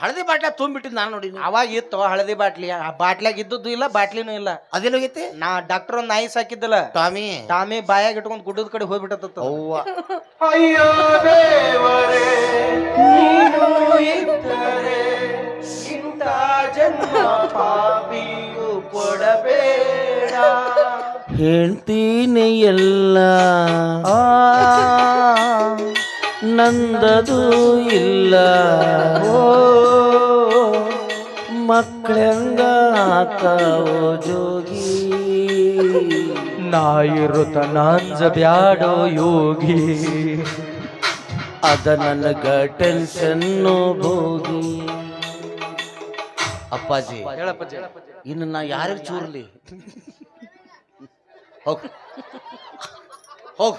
ಹಳದಿ ಬಾಟ್ಲ ತುಂಬಿಟ್ಟಿದ್ ನಾನು ನೋಡಿ ಅವಾಗ ಇತ್ತು ಹಳದಿ ಬಾಟ್ಲಿ. ಆ ಬಾಟ್ಲಾಗ ಇದ್ದದ್ದು ಇಲ್ಲ ಬಾಟ್ಲಿನೂ ಇಲ್ಲ. ಅದೇನೋಗೈತಿ ನಾ ಡಾಕ್ಟರ್ ಒಂದ್ ನಾಯಿ ಸಾಕಿದ್ದಲ್ಲ. ಟಾಮಿ. ಟಾಮಿ ಬಾಯಾಗ ಇಟ್ಕೊಂಡು ಗುಡ್ಡದ ಕಡೆ ಹೋಗ್ಬಿಟ್ಟತ್ತ ಅವ್ವ. ಅಯ್ಯೋ ದೇವರೇ ನೀನು ಇದ್ದರೆ ಇಂಥ ಜನ್ಮ ಪಾಪಿಯು ಕೊಡಬೇಡ. ಹೇಳ್ತೀನಿ ಎಲ್ಲ. ಆ, ನಂದದು ಇಲ್ಲ. ಓ, ಮಕ್ಕಳಂಗ ಹಾಕಾವೋ ಜೋಗಿ. ನಾಯಿರುತ ನಾಂಜ ಬ್ಯಾಡೋ ಯೋಗಿ. ಅದ ನನಗ ಟೆನ್ಷನ್ನು ಭೋಗಿ. ಅಪ್ಪಾಜಿ ಇನ್ನು ನಾ ಯಾರಿಗೆ ಚೂರ್ಲಿ? ಹೋಗ್. ಹೋಗ್.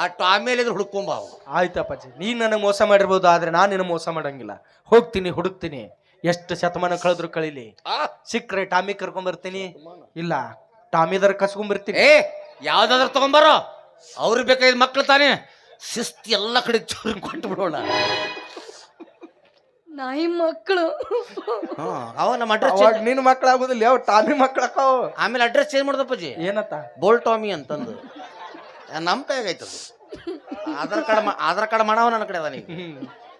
ಆ ಟಾಮೇಲೆ ಹುಡ್ಕೊಂಬ ಆಯ್ತಪ್ಪಾಜಿ ನೀ ನನಗೆ ಮೋಸ ಮಾಡಿರ್ಬೋದು ಆದ್ರೆ ನಾನು ನಿನ್ನ ಮೋಸ ಮಾಡಂಗಿಲ್ಲ. ಹೋಗ್ತೀನಿ ಹುಡುಕ್ತೀನಿ. ಎಷ್ಟು ಶತಮಾನ ಕಳೆದ್ರು ಕಳೀಲಿ. ಸಿಕ್ಕ್ರೆ ಟಾಮಿ ಕರ್ಕೊಂಡ್ ಬರ್ತೀನಿ ಇಲ್ಲ ಟಾಮಿದರ ಕಸ್ಕೊಂಬರ್ತೀನಿ ಏ ಯಾವ್ದಾದ್ರು ತಗೊಂಬಾರೋ. ಅವ್ರಿಗೆ ಬೇಕಾಗಿದ್ ಮಕ್ಳು ತಾನೇ. ಶಿಸ್ತು ಎಲ್ಲ ಕಡೆ ಚೂರು ಕೊಟ್ಟು ಬಿಡೋಣ ನಾಯಿ ಮಕ್ಕಳು ಹಾ ಅವ ನಮ್ಮ ಅಡ್ರೆಸ್ ಅವಾಗ ನಿನ್ನ ಮಕ್ಕಳಾಗೋದಿಲ್ಲ ಯಾವ ಟಾಮಿ ಮಕ್ಕಳಕ್ಕಾವ ಆಮೇಲೆ ಅಡ್ರೆಸ್ ಚೇಂಜ್ ಮಾಡ್ದಪ್ಪಜಿ. ಏನತ್ತ? ಬೋಲ್ ಟಾಮಿ ಅಂತಂದು. ನಮ್ಮ ಕೈಯಾಗ ಐತದು ಆಧಾರ್ ಕಾರ್ಡ್ ಮಾ- ಆಧಾರ್ ಕಾರ್ಡ್ ಮಾಡವ ನನ್ನ ಕಡೆ ಅದ ನೀ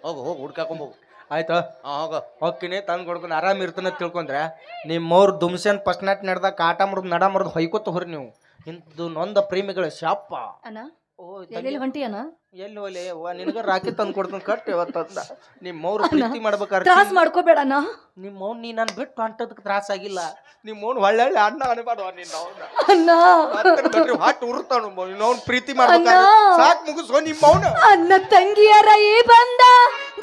ಹೋಗು ಹೋಗು ಹುಡ್ಕಾಕೊಂಡ್ ಹೋಗು. ಆಯ್ತಾ. ಹಾಂ ಹೋಗು. ಹೋಗ್ತೀನಿ ತಂದು ಕೊಡ್ಕೊಂಡು ಆರಾಮ್ ಇರ್ತಾನೆ ತಿಳ್ಕೊಂಡ್ರೆ ನಿಮ್ಮವ್ರು ದುಮ್ಸೆನ್ ಫಸ್ಟ್ ನೈಟ್ ನಡೆದಾಗ ಕಾಟ ಮುರಿದು ನಡ ಮುರಿದು ಹೊಯ್ಕೋತ ಹೊರಿ ನೀವು. ಇಂಥದ್ದು ನೊಂದ ಪ್ರೇಮಿಗಳು ಶಾಪ ಅಣ್ಣ ಓ ಎಲ್ಲಿ ಹೊಂಟಿ ಅಣ್ಣ ಎಲ್ಲಿ ಒಲೆ? ಅವ್ವ ನಿನಗ ರಾಕಿ ತಂದು ಕೊಡ್ತಾನೆ ಕಟ್ ಇವತ್ತಂದ. ನಿಮ್ಮವ್ರು ಪ್ರೀತಿ ಮಾಡ್ಬೇಕಾದ್ರೆ ತ್ರಾಸ್ ಮಾಡ್ಕೋಬೇಡ ಅಣ್ಣ. ನಿಮ್ಮವ್ನು ನೀ ನಾನು ಬಿಟ್ಟು ಅಂಟದಕ್ಕೆ ತ್ರಾಸ ಆಗಿಲ್ಲ. ನಿಮ್ಮವ್ನು ಒಳ್ಳೆ ಅಣ್ಣ ಅನ್ಬಾರ್ದು ನಿನ್ನ ಅಣ್ಣ. ಹಾಟ್ ಅವ್ನು ಪ್ರೀತಿ ಮಾಡ್ಬೇಕಾದ್ರೆ. ಸಾಕ್ ಮುಗಿಸೋ ನಿಮ್ಮವ್ನ. ಅನ್ನ ತಂಗಿಯರ ಈ ಬಂದ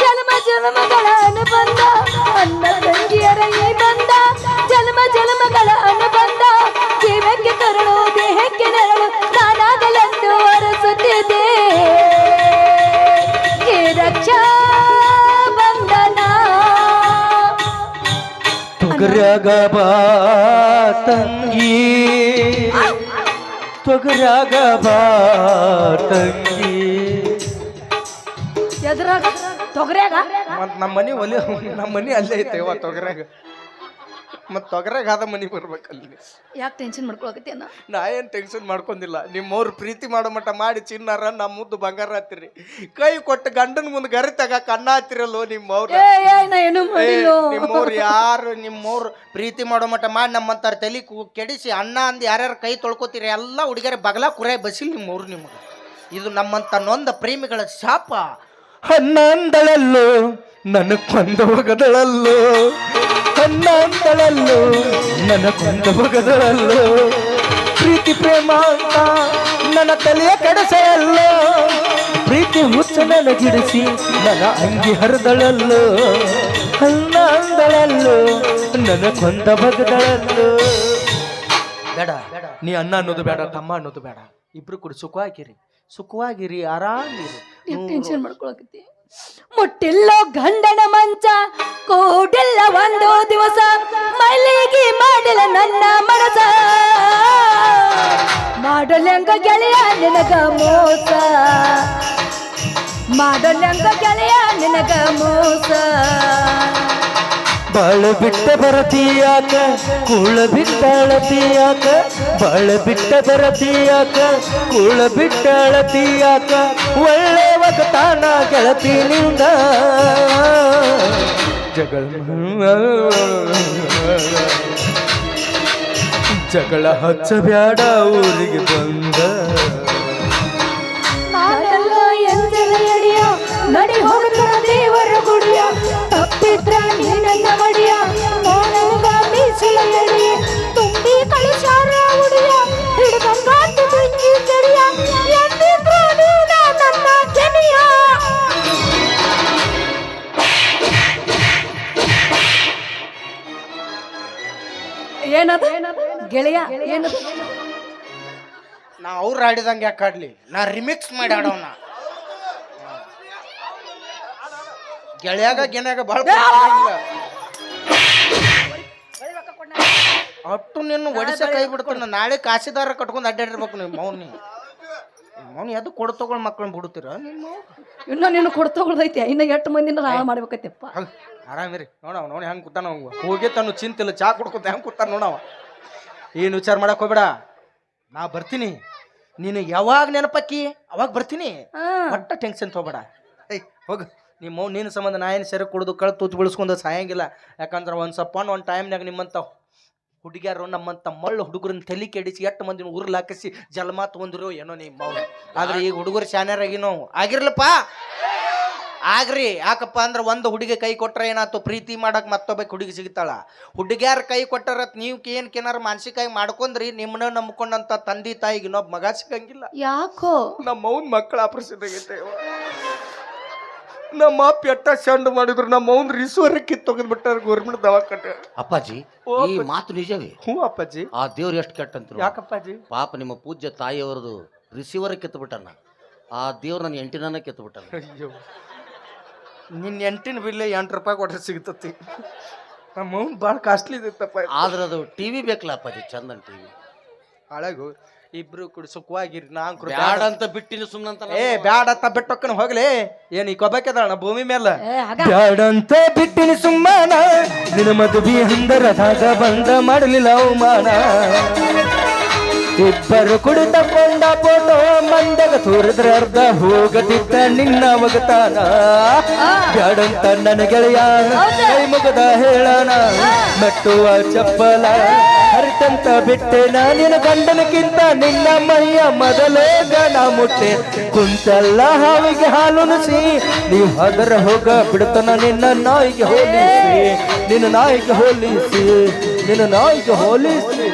ಜನ್ಮ ಜನ್ಮಗಳ ಅನುಬಂಧ. ಅನ್ನ ತಂಗಿಯರ ಈ ಬಂದ ಜನ್ಮ ಜನ್ಮಗಳ ಅನುಬಂಧ. ಜೀವಕ್ಕೆ ತರಳು ದೇಹಕ್ಕೆ ನೆರಳು ನಾನಾಗಲಂದು ಹೊರಸುತ್ತಿದೆ ರಕ್ಷಾ ಬಂಧನ. ಬಾ ತಂಗಿ ತೊಗರ್ಯಾಗ ಬಾ ತಂಗಿ ಎದ್ರಾಗ? ತೊಗರ್ಯಾಗ? ನಮ್ಮ ಮನೆ ಒಲಿ ನಮ್ಮ ಮನೆ ಅಲ್ಲೇ ಐತೆ ತೊಗರ್ಯಾಗ. ಮತ್ ತೊಗರ್ಯಾಗ ಆದ ಮನಿ ಬರ್ಬೇಕಲ್ಲಿ ಯಾಕೆ ಟೆನ್ಷನ್ ಮಾಡ್ಕೊಳಕತ್ತಿ ಅನ್ನ ನಾ ಏನು ಟೆನ್ಷನ್ ಮಾಡ್ಕೊಂಡಿಲ್ಲ. ನಿಮ್ಮವ್ರು ಪ್ರೀತಿ ಮಾಡೋ ಮಟ್ಟ ಮಾಡಿ ಚಿನ್ನಾರ ನಮ್ಮ ಮುದ್ದು ಬಂಗಾರ ಹತ್ತಿರಿ ಕೈ ಕೊಟ್ಟು ಗಂಡನ ಮುಂದೆ ಗರಿ ತಗ ಕಣ್ಣ ಹತ್ತಿರಲ್ಲೋ ನಿಮ್ಮವ್ರು. ಏ ಏ ನಾ ಏನು ಮಾಡಿಲ್ಲ? ನಿಮ್ಮವ್ರು ಯಾರು ನಿಮ್ಮವ್ರು ಪ್ರೀತಿ ಮಾಡೋ ಮಟ್ಟ ಮಾಡಿ ನಮ್ಮಂತಾರ ತಲೆ ಕು- ಕೆಡಿಸಿ ಅಣ್ಣ ಅಂದ್ ಯಾರ್ಯಾರು ಕೈ ತೊಳ್ಕೊತೀರಿ ಎಲ್ಲ ಹುಡುಗಿಯರ ಬಗಲ ಕುರೆ ಬಸಿಲ್ ನಿಮ್ಮವ್ರು ನಿಮಗೆ. ಇದು ನಮ್ಮಂತ ನೊಂದ ಪ್ರೇಮಿಗಳ ಶಾಪ. ಅಣ್ಣ ಅಂದಳಲ್ಲೋ ನನ್ನ ಕೊಂದ ಬಗದಳಲ್ಲೋ ಅಣ್ಣ ಅಂತಳಲ್ಲೋ ನನ್ನ ಕೊಂದ ಬಗದಳಲ್ಲೋ ಪ್ರೀತಿ ಪ್ರೇಮ ಅಂತ ನನ್ನ ತಲೆಯ ಕಡಸೆಯಲ್ಲೋ? ಪ್ರೀತಿ ಹುಚ್ಚ ನನಗಿಡಿಸಿ ನನ್ನ ಅಂಗಿ ಹರಿದಳಲ್ಲೋ? ಅನ್ನ ಅಂದಳಲ್ಲೋ ನನ್ನ ಕೊಂದ ಬಗದಳಲ್ಲೋ ಬೇಡ ನೀ ಅನ್ನ ಅನ್ನೋದು ಬೇಡ ತಮ್ಮ ಅನ್ನೋದು ಬೇಡ. ಇಬ್ರು ಕೂಡ ಸುಖವಾಗಿರಿ. ಸುಖವಾಗಿರಿ ಆರಾಮಿರಿ. ಟೆನ್ಷನ್ ಮಾಡ್ಕೊಳಕತ್ತಿ. ಮುಟ್ಟಿಲ್ಲೋ ಗಂಡನ ಮಂಚ, ಕೂಡಿಲ್ಲ ಒಂದು ದಿವಸ, ಮೈಲಿಗೆ ಮಾಡಿಲ್ಲ ನನ್ನ ಮನಸ. ಮಾಡಲೆಂಗ ಗೆಳೆಯ, ನಿನಗ ಮೋಸ. ಮಾಡಲೆಂಗ ಗೆಳೆಯ, ನಿನಗ ಮೋಸ. ಬಾಳ ಬಿಟ್ಟ ಬರತಿಯಾಕ? ಕುಳ ಬಿಟ್ಟ ಅಳತೀಯಾಕ? ಬಾಳ ಬಿಟ್ಟ ಬರತಿಯಾಕ? ಕುಳ ಬಿಟ್ಟ ಅಳತೀಯಾಕ? ಒಳ್ಳೆ ಒಗತಾನ ಗೆಳತಿ ನಿಂದ. ಜಗಳ ಜಗಳ ಹಚ್ಚ ಬ್ಯಾಡ ಊರಿಗೆ ಬಂದ. ಗೆಳೆಯ ಏನು? ನಾ ಅವ್ರು ಆಡಿದಂಗೆ ಯಾಕೆ ಆಡ್ಲಿ? ನಾ ರಿಮಿಕ್ಸ್ ಮಾಡಿ ಆಡೋಣ ಗೆಳೆಯಾಗ ಗೆನ್ಯಾಗ ಬಹಳ ಅಟ್ಟು ನಿನ್ನ ಒಡಿಸ ಕೈ ಬಿಡ್ತಾನ. ನಾಳೆ ಕಾಸಿದಾರ ಕಟ್ಕೊಂಡು ಅಡ್ಡಾಡಿರ್ಬೇಕು ನೀವು ಮೌನಿ. ಮೌನಿ ಅದು ಕೊಡ್ ತಗೊಳ್ ಮಕ್ಕಳನ್ನ ಬಿಡ್ತೀರ ನಿಮ್ಮ ಇನ್ನ ನೀನು ಕೊಡ್ತಗೊಳ್ದೈತಿ ಇನ್ನ ಎಷ್ಟು ಮಂದಿನ ಹಾಳು ಮಾಡ್ಬೇಕೈತಿಪ್ಪ ಆರಾಮ ಆರಾಮಿರಿ ನೋಡವ ನೋಡಿ ಹೆಂಗೆ ಕೂತಾನ ಹೋಗಿ ತನ್ನ ಚಿಂತಿಲ್ಲ. ಚಾ ಕುಡ್ಕೊತ ಹೆಂಗೆ ಕೂತಾನ ನೋಡವ ಏನು ವಿಚಾರ ಮಾಡಕ್ ಹೋಗ್ಬೇಡ. ನಾ ಬರ್ತೀನಿ. ನೀನು ಯಾವಾಗ ನೆನಪಕ್ಕಿ ಅವಾಗ ಬರ್ತೀನಿ. ಹಾ. ಒಟ್ಟ ಟೆನ್ಷನ್ ತಗೋಬೇಡ. ಏಯ್ ಹೋಗು. ನಿಮ್ಮ ನೀನು ನಿನ್ನ ಸಂಬಂಧ ನಾ ಏನು ಸೆರೆ ಕುಡಿದು ಕಳ್ ತೂತು ಬೆಳೆಸ್ಕೊಂಡು ಸಾಯಂಗಿಲ್ಲ. ಯಾಕಂದ್ರೆ ಒಂದು ಸಪ್ಪ ಒಂದು ಟೈಮ್ನಾಗ ನಿಮ್ಮಂತ ಹುಡುಗಿಯರು ನಮ್ಮಂತ ಮಳ್ಳು ಹುಡುಗರನ್ನ ತಲೆ ಕೆಡಿಸಿ ಎಷ್ಟು ಮಂದಿನ ಉರ್ಲ್ ಹಾಕಿಸಿ ಜಲ್ಮಾತ್ ಒಂದುರು ಏನೋ ನಿಮ್ಮ ಆದ್ರೆ ಈಗ ಹುಡುಗರು ಶಾನ್ಯರಾಗಿನೋ ಆಗಿರ್ಲಪ್ಪ. ಆಗ್ರಿ ಯಾಕಪ್ಪ ಅಂದ್ರೆ ಒಂದು ಹುಡುಗಿ ಕೈ ಕೊಟ್ರೆ ಏನಾಯ್ತು ಪ್ರೀತಿ ಮಾಡಕ್ ಮತ್ತೊಬ್ಬ ಹುಡುಗಿ ಸಿಗ್ತಾಳ. ಹುಡುಗ್ಯಾರ ಕೈ ಕೊಟ್ಟರ ನೀವು ಏನ್ ಕೇನಾರ ಮಾನಸಿಕವಾಗಿ ಮಾಡ್ಕೊಂಡ್ರಿ ನಿಮ್ಮನ್ನ ನಂಬ್ಕೊಂಡಂತ ತಂದೆ ತಾಯಿಗೆ ಇನ್ನೊಬ್ಬ ಮಗ ಸಿಗಂಗಿಲ್ಲ. ಯಾಕೋ? ನಮ್ಮ ಅವ್ನ ಮಕ್ಕಳ ಆಪರೇಷನ್ ಆಗೈತೆ ನಮ್ಮ ಅಪ್ಪ ಎಟ್ಟ ಚಂಡ್ ಮಾಡಿದ್ರು ನಮ್ಮ ಅವ್ನ ರಿಸೋರ್ ಕಿತ್ತೊಗದ್ ಬಿಟ್ಟಾರ ಗೌರ್ಮೆಂಟ್ ದವಾಖಾನೆ. ಅಪ್ಪಾಜಿ ಓ ಈ ಮಾತು ನಿಜವೇ? ಹ್ಞೂ ಅಪ್ಪಾಜಿ. ಆ ದೇವ್ರು ಎಷ್ಟು ಕೆಟ್ಟಂತ ಯಾಕಪ್ಪಾಜಿ? ಪಾಪ ನಿಮ್ಮ ಪೂಜ್ಯ ತಾಯಿಯವರದು ರಿಸೀವರ್ ಕಿತ್ತುಬಿಟ್ಟನ ಆ ದೇವ್ರು ನನ್ನ ಎಂಟಿನ ಅಯ್ಯೋ. ನಿನ್ನ ಎಂಟಿನ ಬಿಲ್ಲೆ ಎಂಟು ರೂಪಾಯಿ ಕೊಟ್ಟರೆ ಸಿಗ್ತತಿ. ನಮ್ಮ ಅವ್ನ ಭಾಳ ಕಾಸ್ಟ್ಲಿ ಇದ್ದಪ್ಪ ಆದ್ರೆ ಅದು ಟಿವಿ ಬೇಕಲ್ಲಪ್ಪ ಅಪ್ಪಾಜಿ ಚಂದನ್ ಟಿವಿ ಹಾಳಾಗು. ಇಬ್ರು ಕೂಡ ಸುಖವಾಗಿರಿ ನಾಲ್ಕು ಬ್ಯಾಡ ಅಂತ ಬಿಟ್ಟಿನ ಸುಮ್ಮನಂತ ಏ ಬ್ಯಾಡ ಅಂತ ಬಿಟ್ಟೊಕ್ಕನ ಹೋಗ್ಲಿ. ಏನು ಈ ಕೊಬ್ಬಕ್ಕೆದಣ ಭೂಮಿ ಮೇಲೆ. ಬ್ಯಾಡಂತ ಬಿಟ್ಟಿನ ಸುಮ್ಮನ. ನಿನ್ನ ಮದುವೆ ಹಂದರದಾಗ ಬಂದ ಮಾಡಲಿಲ್ಲ ಅವಮಾನ. ಇಬ್ಬರು ಕುಡಿತ ಕೊಂಡ ಫೋಟೋ ಮಂದಗ ತೋರಿದ್ರೆ ಅರ್ಧ ಹೋಗದಿದ್ದ ನಿನ್ನ ಮಗತಾನ. ಬ್ಯಾಡಂತ ನನ್ನ ಗೆಳೆಯ ಕೈ ಮುಗದ ಹೇಳನ ಮೆಟ್ಟುವ ಚಪ್ಪಲ ಹರಿತಂತ ಬಿಟ್ಟೆ ನಿನ್ನ ಗಂಡನಕ್ಕಿಂತ ನಿನ್ನ ಮೈಯ ಮೊದಲೇ ಗಣ ಮುಟ್ಟೆ. ಕುಂತಲ್ಲ ಹಾವಿಗೆ ಹಾಲುನಿಸಿ ನೀವು ಅದರ ಹೋಗ ಬಿಡ್ತನ ನಿನ್ನ ನಾಯಿಗೆ ಹೋಲಿಸಿ. ನಿನ್ನ ನಾಯಿಗೆ ಹೋಲಿಸಿ. ನಿನ್ನ ನಾಯಿಗೆ ಹೋಲಿಸಿ.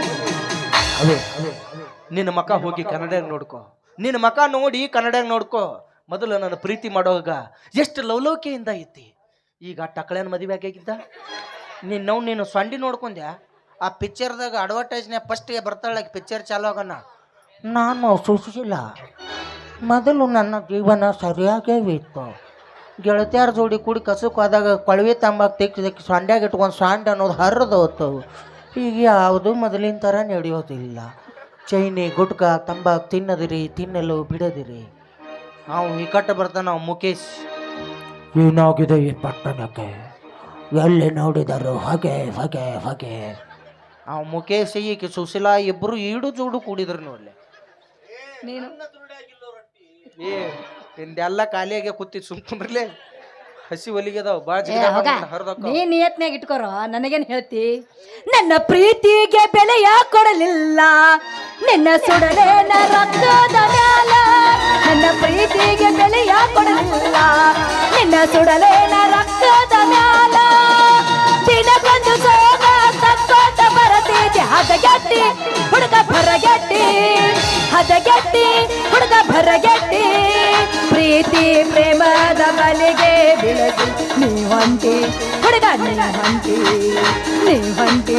ನಿನ್ನ ಮಕ ಹೋಗಿ ಕನ್ನಡ ನೋಡ್ಕೊ. ನಿನ್ನ ಮಕ ನೋಡಿ ಕನ್ನಡ ನೋಡ್ಕೋ. ಮೊದಲು ನನ್ನ ಪ್ರೀತಿ ಮಾಡೋವಾಗ ಎಷ್ಟು ಲವಲೌಕಿಯಿಂದ ಐತಿ. ಈಗ ಟಕಳೆನ ಮದುವೆ ಆಗಿದ್ದ ನಿನ್ನವ್ ನೀನು ಸಂಡಿ ನೋಡ್ಕೊಂಡ್ಯಾ? ಆ ಪಿಕ್ಚರ್ದಾಗ ಅಡ್ವರ್ಟೈಸ್ನ್ಯಾಗ ಫಸ್ಟಿಗೆ ಬರ್ತಾಳೆ ಪಿಕ್ಚರ್ ಚಾಲು ಆಗೋಣ ನಾನು ಸೂಚಿಸಿಲ್ಲ ಮೊದಲು ನನ್ನ ಜೀವನ ಸರಿಯಾಗೇ ಇತ್ತು. ಗೆಳತಿಯಾರ ಜೋಡಿ ಕೂಡಿ ಕಸಕ್ಕೆ ಹೋದಾಗ ಕೊಳವೆ ತಂಬಾಕು ತೆಗ್ದು ತೆಗ್ದು ಸೊಂಡ್ಯಾಗ ಇಟ್ಕೊಂಡು ಸೊಂಡ್ ಅನ್ನೋದು ಹರಿದು ಈಗ ಯಾವುದು ಮೊದಲಿನ ಥರ ನಡೆಯೋದಿಲ್ಲ. ಚೈನಿ ಗುಟ್ಕ ತಂಬಾಕು ತಿನ್ನದಿರಿ ತಿನ್ನಲು ಬಿಡದಿರಿ. ನಾವು ನಿಕಟ ಬರ್ತಾನ ನಾವು ಮುಖೇಶ್. ಏನಾಗಿದೆ ಈ ಪಟ್ಟಣಕ್ಕೆ? ಎಲ್ಲಿ ನೋಡಿದರು ಹೊಗೆ ಹೊಗೆ ಹೊಗೆ. ಅವ್ ಮುಖೇಶ್ ಈಕೆ ಸುಶೀಲಾ ಇಬ್ಬರು ಈಡು ಜೋಡು ಕೂಡಿದ್ರು ನೋಡ್ಲಿ. ನೀನು? ಏ ನಿಂದೆಲ್ಲ ಖಾಲಿಯಾಗೆ ಕೂತಿ ಸುಮ್ಕೊಂಡ್ರಲೇ ಹಸಿ ಒಲಿಗೆದಾವ ಭಾಳ ಏ ಹೋಗ. ಹರಿದಕ್ಕ ನೀ ನಿಯತ್ನ್ಯಾಗ ಇಟ್ಕೊರೋ ನನಗೇನ್ ಹೇಳ್ತಿ? ನನ್ನ ಪ್ರೀತಿಗೆ ಬೆಲೆಯ ಕೊಡಲಿಲ್ಲ ನಿನ್ನ ಸುಡಲೆ ರಕ್ತದ ಮ್ಯಾಲ ನನ್ನ ಪ್ರೀತಿಗೆ ಬೆಲೆಯ ಕೊಡಲಿಲ್ಲ ನಿನ್ನ ಸುಡಲೆ ರಕ್ತದ ಮ್ಯಾಲ ದಿನಕ್ಕೊಂದು ಸೋಗ ತಕ್ಕೋತ ಬರತೈತಿ. ಹದಗೆಟ್ಟಿ ಹುಡುಗ ಭರಗೆಟ್ಟಿ ಹದಗೆಟ್ಟಿ ಹುಡುಗ ಭರಗೆಟ್ಟಿ ಪ್ರೀತಿ ಪ್ರೇಮದ ಬಲಿಗೆ ಬೀಳಸಿ ನೀ ಹೊಂಟಿ ಹುಡುಗ ನೀ ಹೊಂಟಿ ನೀ ಹೊಂಟಿ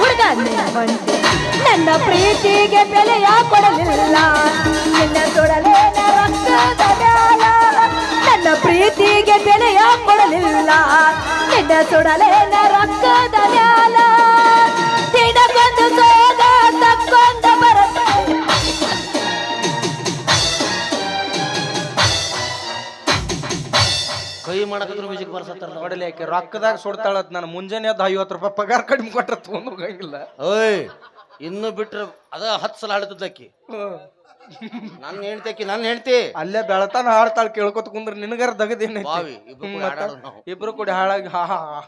ಹುಡುಗ ನೀ ಹೊಂಟಿ ನನ್ನ ಪ್ರೀತಿಗೆ ಬೆಲೆಯ ಕೊಡಲಿಲ್ಲ, ನಿನ್ನ ತೊಡಲೆ ರಕ್ತದ ಮ್ಯಾಲ. ನನ್ನ ಪ್ರೀತಿಗೆ ಬೆಲೆಯ ಕೊಡಲಿಲ್ಲ, ನಿನ್ನ ಸುಡಲೆ ರಕ್ತದ ಮ್ಯಾಲ. ಕೈ ಮಾಡಕತ್ರ ಮ್ಯೂಸಿಕ್ ಬರ್ಸತ್ತಾರ ನೋಡಲಿ ಆಕೆ ರೊಕ್ಕದಾಗ ಸುಡ್ತಾಳತ್ ನಾನು. ಮುಂಜಾನೆ ಅದ ಐವತ್ತು ರೂಪಾಯಿ ಪಗಾರ ಕಡಿಮೆ ಕೊಟ್ರೆ ತೊಗೊಂಡು ಹೋಗಂಗಿಲ್ಲ ಓಯ್ ಇನ್ನು ಬಿಟ್ರೆ ಅದ ಹತ್ತು ಸಲ ಹಾಡ್ತದಕ್ಕಿ ನನ್ನ ಹೇಳ್ತೇಕಿ ನನ್ನ ಹೇಳ್ತಿ ಅಲ್ಲೇ ಬೆಳತಾನ ಹಾಡ್ತಾಳ ಕೇಳ್ಕೊತ ಕುಂದ್ರ ನಿನಗಾರ ದಗದೇನೆ ಬಾವಿ ಇಬ್ರು ಕೂಡ ನಾವು. ಇಬ್ರು ಕೂಡಿ ಹಾಳಾಗಿ ಹಾ ಹಾ ಹಾ.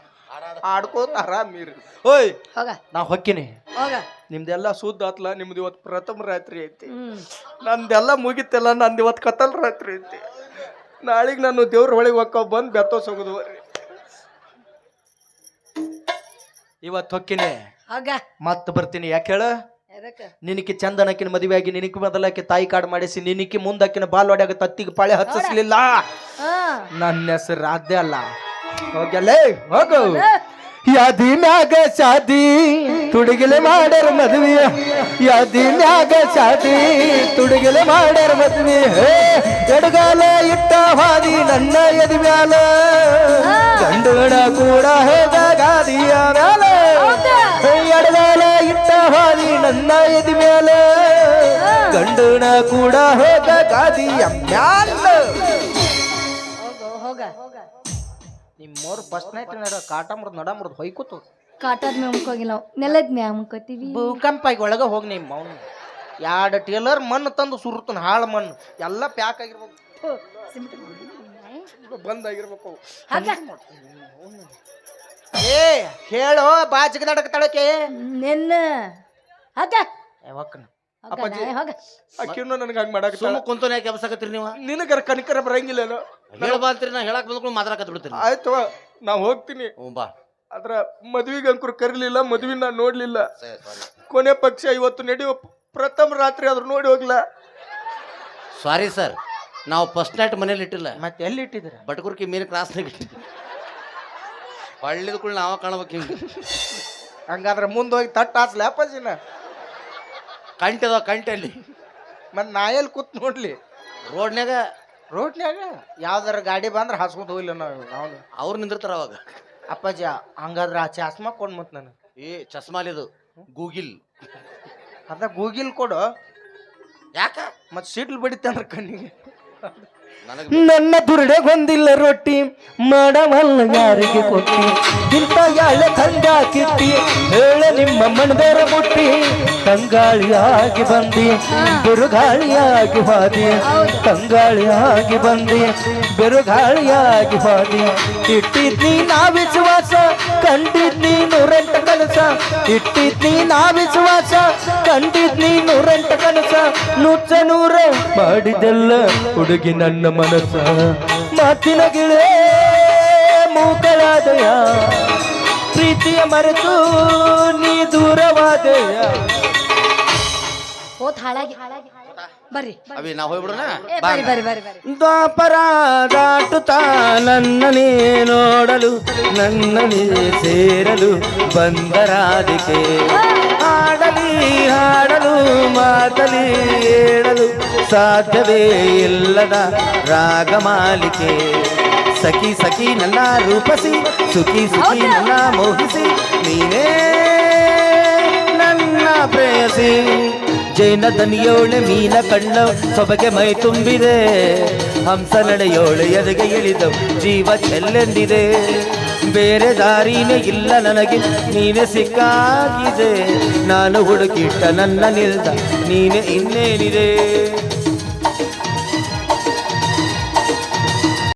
ಆಡ್ಕೋತ ಆರಾಮೀರಿ ಓಯ್ ಹೋಗ. ನಾ ಹೊಕ್ಕಿನಿ. ಹೋಗ. ನಿಮ್ದೆಲ್ಲ ಸುದ್ದ ಆತ್ಲ ನಿಮ್ದು ಇವತ್ತು ಪ್ರಥಮ ರಾತ್ರಿ ಐತಿ. ನಂದೆಲ್ಲ ಮುಗಿತೆಲ್ಲ ನಂದು ಇವತ್ತು ಕತ್ತಲ್ ರಾತ್ರಿ ಐತಿ. ನಾಳೆಗೆ ನಾನು ದೇವ್ರ ಹೊಳಿಗೆ ಹೊಕ್ಕ ಬಂದು ಬೆತ್ತ ಹೋಗುದು ಇವತ್ತು ಹೊಕ್ಕಿನಿ. ಮತ್ ಮತ್ತೆ ಬರ್ತೀನಿ ಯಾಕೆ ಹೇಳ? ನಿನಕ್ಕೆ ಚಂದನಕ್ಕಿನ ಮದುವೆ ಆಗಿ ನಿನಕ್ಕೆ ಮೊದಲಕ್ಕೆ ತಾಯಿ ಕಾಡು ಮಾಡಿಸಿ ನಿನಕ್ಕೆ ಮುಂದಕ್ಕಿನ ಬಾಲ್ವಾಡ್ಯಾಗ ತತ್ತಿಗೆ ಪಾಳೆ ಹಚ್ಚಿಸ್ಲಿಲ್ಲ. ಹಾ. ನನ್ನ ಹೆಸರು ರಾಧ್ಯ ಅಲ್ಲ. ಹೋಗಲೇ ಹೋಗು. ಯಾದಿ ಮ್ಯಾಗ ಶಾದಿ ತುಡುಗಿಲೆ ಮಾಡ್ಯಾರ ಮದ್ವಿ. ಯಾದಿ ಮ್ಯಾಗ ಶಾದಿ ತುಡುಗಿಲೆ ಮಾಡ್ಯಾರ ಮದ್ವಿ. ಎಡಗಾಲ ಇಟ್ಟ ಹಾದಿ ನನ್ನ ಎದಿ ಮ್ಯಾಲ. ಗಂಡುಗಡ ಕೂಡ ಹೋದ ಗಾದಿಯ ಮ್ಯಾಲ. ಎಡಗಾಲ ಇಟ್ಟ ಹಾದಿ ನನ್ನ ಎದಿ ಮ್ಯಾಲ. ಗಂಡುನ ಕೂಡ ಹೋದ ಗಾದಿಯ ಮ್ಯಾಲ. ನಿಮ್ಮವ್ರು ಫಸ್ಟ್ ನೈಟ್ ನಡ ಕಾಟ ಮುರ್ದು ನಡ ಮುರ್ದು ಹೊಯ್ಕೂತು ಕಾಟದ ಮ್ಯಾಗ ಮುಕ್ಕೋಗಿಲ್ಲ ನಾವು ನೆಲದ ಮ್ಯಾಗ ಮುಕ್ಕೋತೀವಿ. ಭೂಕಂಪ ಆಗಿ ಒಳಗೆ ಹೋಗಿ ನಿಮ್ಮ ಅವನು. ಎರಡು ಟೇಲರ್ ಮಣ್ಣು ತಂದು ಸುರುತ್ತನ ಹಾಳು ಮಣ್ಣು ಎಲ್ಲ ಪ್ಯಾಕ್ ಆಗಿರ್ಬೇಕು. ಬಂದಾಗಿರ್ಬೇಕು ಆಗಿರ್ಬೇಕು. ಏ ಹೇಳೋ ಬಾಜಿಗೆ ನಡಕತ್ತಾಳಕೆ ನಿನ್ನ. ಅದ ಯಾವಕ್ಕನ? ಅಪ್ಪಾಜಿ. ಅಕ್ಕಿನೂ ನನಗೆ ಹಂಗೆ ಮಾಡಾಕತ್ತಾಳ. ಸುಮ್ಮ ಕುಂತನೇ ಯಾಕೆ ಎಬ್ಸಕತ್ತೀರಿ ನೀವು? ನಿನಗರ ಕನಿಕರ ಬರಂಗಿಲ್ಲ ಹೇಳ್ಬಾರ್ತೀರಿ ನಾ ಹೇಳಕ್ ಬಂದ್ಕೊಂಡು ಮಾತಾಡಕತ್ ಬಿಡ್ತೀನಿ. ಆಯ್ತು ನಾ ಹೋಗ್ತೀನಿ. ಹ್ಞೂ ಬಾ. ಅದ್ರ ಮದ್ವಿಗೆ ಅಂಕುರ್ ಕರೀಲಿಲ್ಲ ಮದ್ವಿ ನಾ ನೋಡ್ಲಿಲ್ಲ. ಕೊನೆ ಪಕ್ಷ ಇವತ್ತು ನಡೆಯುವ ಪ್ರಥಮ ರಾತ್ರಿ ಆದ್ರೂ ನೋಡಿ ಹೋಗ್ಲ. ಸಾರಿ ಸರ್ ನಾವು ಫಸ್ಟ್ ನೈಟ್ ಮನೇಲಿ ಇಟ್ಟಿಲ್ಲ. ಮತ್ತೆ ಎಲ್ಲಿ ಇಟ್ಟಿದ್ರ ಬಟ್ಕುರ್ಕಿ ಮೀನು ಕ್ರಾಸ್ ಇಟ್ಟಿದ್ವಿ. ಹಳ್ಳಿದ ಕೂಡ ನಾವ ಕಾಣ್ಬೇಕು ಹಿಂಗೆ ಹಂಗಾದ್ರೆ ಮುಂದೆ ಹೋಗಿ ತಟ್ಟ ಹಾಸ್ಲ ಅಪ್ಪಾಜಿನ? ಕಂಟೆ ಕಂಟಲ್ಲಿ. ಮತ್ತು ಅಲ್ಲಿ ಮತ್ತೆ ನಾ ಎಲ್ಲಿ ಕೂತ್ ನೋಡ್ಲಿ? ರೋಡ್ನ್ಯಾಗ ರೋಡ್ನ್ಯಾಗ? ಯಾವ್ದಾರ ಗಾಡಿ ಬಂದ್ರೆ ಹಾಸ್ಕೊಂಡ್ ಹೋಗಿಲ್ಲ ನಾವು ನಾವು ಅವ್ರು ನಿಂದಿರ್ತಾರ ಅವಾಗ. ಅಪ್ಪಾಜಿ ಹಂಗಾದ್ರೆ ಆ ಚಸ್ಮಾ ಕೊಡ್ ಮತ್ ನಾನು. ಏ ಚಸ್ಮಾಲಿದು. ಗೂಗಿಲ್. ಅದ ಗೂಗಿಲ್ ಕೊಡು. ಯಾಕ? ಮತ್ ಸಿಡ್ಲ್ ಬಡಿತಂದ್ರೆ ಕಣ್ಣಿಗೆ. ನನ್ನ ದುರ್ಡೆ ಹೊಂದಿಲ್ಲ ರೊಟ್ಟಿ, ಮಾಡವಲ್ಲ ಯಾರಿಗೆ ಕೊಟ್ಟಿ? ಇಂಥ ಯಾಳೆ ಕಂದ ಕಿಟ್ಟಿ, ಹೇಳ ನಿಮ್ಮ ಮಣದರ ಮುಟ್ಟಿ. ಕಂಗಾಳಿಯಾಗಿ ಬಂದಿ ಬಿರುಗಾಳಿಯಾಗಿ ಹಾದಿ. ಕಂಗಾಳಿಯಾಗಿ ಬಂದಿ ಬಿರುಗಾಳಿಯಾಗಿ ಹಾದಿ. ಇಟ್ಟಿದ್ನಿ ನಾ ವಿಶ್ವಾಸ, ಕಂಡಿದ್ನಿ ನೂರೆಂಟ ಕನಸ. ಇಟ್ಟಿದ್ನಿ ನಾ ವಿಶ್ವಾಸ, ಕಂಡಿದ್ನಿ ನೂರೆಂಟ ಕನಸ. ನುಚ್ಚ ನೂರ ಮಾಡಿದೆಲ್ಲ ಹುಡುಗಿ ಮನಸ್ಸ. ಮಾತಿನ ಗಿಳೆ ಮೂಕಳಾದಯ. ಪ್ರೀತಿಯ ಮರೆತು ನೀ ದೂರವಾದಯ. ಹೋತ್ ಹಾಳಾಗಿ. ಬರ್ರಿ. ಅವಿ ನಾವು ಹೋಗ್ಬಿಡೋಣ? ಏ, ಬರ್ರಿ ಬರ್ರಿ ಬರ್ರಿ ಬರ್ರಿ. ದ್ವಾಪರ ದಾಟುತ್ತಾ ನನ್ನನೇ ನೋಡಲು ನನ್ನನೇ ಸೇರಲು ಬಂದರಾದಿಕೆ. ಹಾಡಲಿ ಹಾಡಲು. ಮಾತಲಿ ಹೇಳಲು ಸಾಧ್ಯವೇ ಇಲ್ಲದ ರಾಗಮಾಲಿಕೆ ಸಖಿ ಸಖಿ ನನ್ನ ರೂಪಸಿ ಸುಖಿ ಸುಖಿ ನನ್ನ ಮೋಹಿಸಿ ನೀನೇ ನನ್ನ ಪ್ರೇಯಸಿ. ಜೈನ ದನಿಯೋಳೆ ಮೀನ ಕಣ್ಣ ಸೊಬಗೆ ಮೈ ತುಂಬಿದೆ. ಹಂಸ ನಡೆಯೋಳೆ ಎದೆಗೆ ಇಳಿದವು ಜೀವ ಚೆಲ್ಲೆಂದಿದೆ. ಬೇರೆ ದಾರಿನೇ ಇಲ್ಲ ನನಗೆ ನೀನೆ ಸಿಕ್ಕಾಗಿದೆ. ನಾನು ಹುಡುಕಿಟ್ಟ ನನ್ನ ನಿಲ್ದ ನೀನೆ ಇನ್ನೇನಿದೆ.